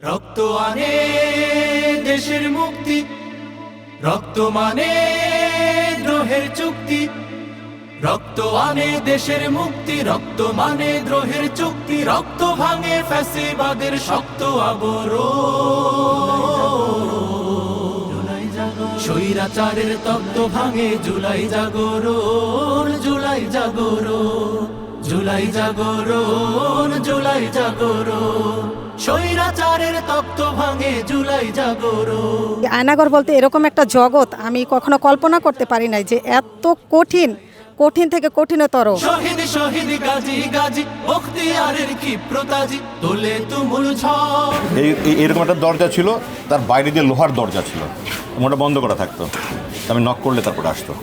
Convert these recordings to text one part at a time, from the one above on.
রক্ত আনে দেশের মুক্তি, রক্ত মানে দ্রোহের চুক্তি। রক্ত আনে দেশের মুক্তি, রক্ত মানে দ্রোহের চুক্তি। রক্ত ভাঙে ফ্যাসিবাদের শক্ত আবর স্বৈরাচারের তত্ত্ব ভাঙে জুলাই জাগরণ জুলাই জাগরণ জুলাই জাগরণ জুলাই জাগরণ। ভাঙে জুলাই আয়নাগর বলতে এরকম একটা জগৎ আমি কখনো কল্পনা করতে পারি নাই যে এত কঠিন কঠিন থেকে কঠিনতর। শহীদ শহীদ গাজী গাজী বখতিয়ারের ক্ষিপ্রতাজি তোলে তুমুল ঝড়। এই এই- এরকম একটা দরজা ছিল তার বাইরে দিয়ে লোহার দরজা ছিল। ওটা বন্ধ করা থাকতো। আমি নক করলে তারপরে আসতো।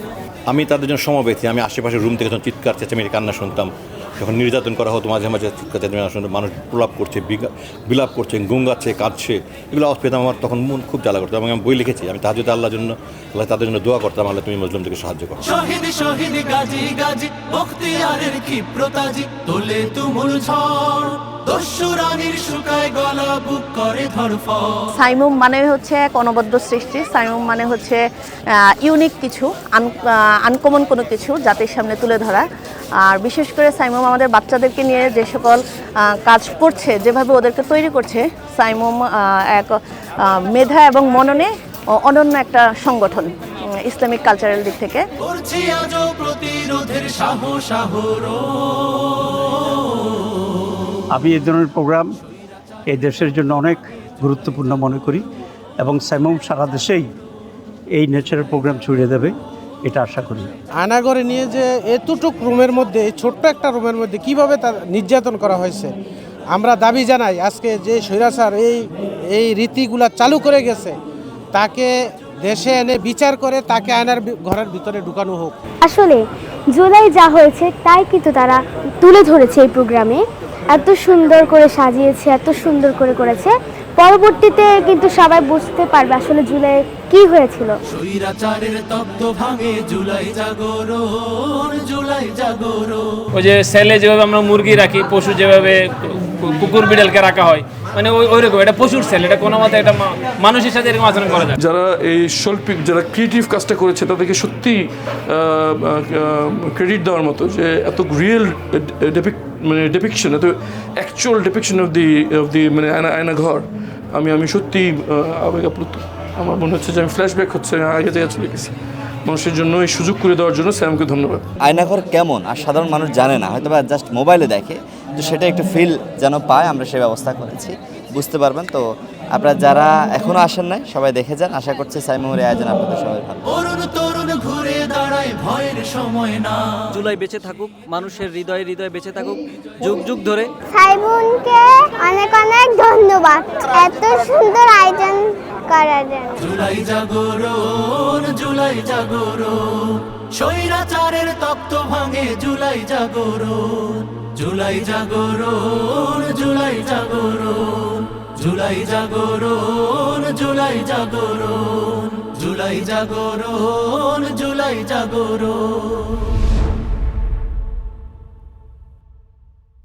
আমি তাদের জন্য সমবেতি আমি আশেপাশের রুম থেকে যখন চিৎকার চেঁচামেচি কান্না শুনতাম যখন নির্যাতন করা হতো মাঝে মাঝে চিৎকার মানুষ প্রলাপ করছে বিলাপ করছে, গুঙ্গাচ্ছে, কাঁদছে। এগুলো আওয়াজ পেতাম আমার তখন মন খুব জ্বালা করতো এবং আমি বই লিখেছি। আমি তাহাজুদ আল্লাহর জন্য, আল্লাহ তাদের জন্য দোয়া করতাম, আল্লাহ তুমি মুসলিমদেরকে সাহায্য করো। শহীদ শহীদ গাজী গাজী বখতিয়ারের প্রতাজি তোলে তুমুল ঝড়। সাইমুম মানে হচ্ছে এক অনবদ্য সৃষ্টি। সাইমুম মানে হচ্ছে ইউনিক কিছু আনকমন কোনো কিছু জাতির সামনে তুলে ধরা। আর বিশেষ করে সাইমুম আমাদের বাচ্চাদেরকে নিয়ে যে সকল কাজ করছে যেভাবে ওদেরকে তৈরি করছে সাইমুম এক মেধা এবং মননে অনন্য একটা সংগঠন ইসলামিক কালচারাল দিক থেকে। প্রতিরোধের সাহস আমি এই ধরনের প্রোগ্রাম এই দেশের জন্য অনেক গুরুত্বপূর্ণ মনে করি এবং স্যামম সারা দেশেই এই নেচারের প্রোগ্রাম ছড়িয়ে দেবে এটা আশা করি। আয়নাগরে নিয়ে যে এতটুক রুমের মধ্যে এই ছোট্ট একটা রুমের মধ্যে কীভাবে তার নির্যাতন করা হয়েছে আমরা দাবি জানাই আজকে যে স্বৈরাচার এই এই রীতিগুলা চালু করে গেছে তাকে দেশে এনে বিচার করে তাকে আয়নার ঘরের ভিতরে ঢুকানো হোক। আসলে জুলাই যা হয়েছে তাই কিন্তু তারা তুলে ধরেছে এই প্রোগ্রামে এত সুন্দর করে সাজিয়েছে এত সুন্দর করে করেছে। পরবর্তীতে কিন্তু সবাই বুঝতে পারবে আসলে জুলাই কি হয়েছিল। ওই যে সেলে যেভাবে আমরা মুরগি রাখি পশু যেভাবে কুকুর বিড়ালকে রাখা হয় মানে ওই ওইরকম এটা পশুর সেল এটা কোনো মতে এটা মানুষের সাথে এরকম আচরণ করা যায় যারা এই শৈল্পিক যারা ক্রিয়েটিভ কাজটা করেছে তাদেরকে সত্যি ক্রেডিট দেওয়ার মতো যে এত রিয়েল মানে ডেপিকশন এত actual depiction of the of the মানে আয়না আয়না ঘর আমি আমি সত্যি আবেগ আপ্লুত। আমার মনে হচ্ছে যে আমি ফ্ল্যাশব্যাক হচ্ছে আগে থেকে চলে গেছি। মানুষের জন্য এই সুযোগ করে দেওয়ার জন্য স্যামকে ধন্যবাদ। আয়নাঘর কেমন? আর সাধারণ মানুষ জানে না। হয়তো বা জাস্ট মোবাইলে দেখে। তো সেটা একটু ফিল যেন পায় আমরা সেই ব্যবস্থা করেছি। বুঝতে পারবেন তো? আপনারা যারা এখনও আসেন নাই সবাই দেখে যান। আশা করছি সাইমুমের এই আয়োজন আপনাদের সবাই ভালো। তরুণ ঘুরে দাঁড়ায় ভয়ের সময় না। জুলাই বেঁচে থাকুক মানুষের হৃদয়ে হৃদয়ে বেঁচে থাকুক যুগ যুগ ধরে। সাইমুনকে অনেক অনেক ধন্যবাদ। এত সুন্দর আয়োজন করার জন্য জুলাই জাগরণ জুলাই জাগরণ স্বৈরাচারের তত্ত্ব ভাঙে জুলাই জাগরণ জুলাই জাগরণ জুলাই জাগরণ জুলাই জাগরণ জুলাই জাগরণ জুলাই জাগরণ জুলাই জাগরণ।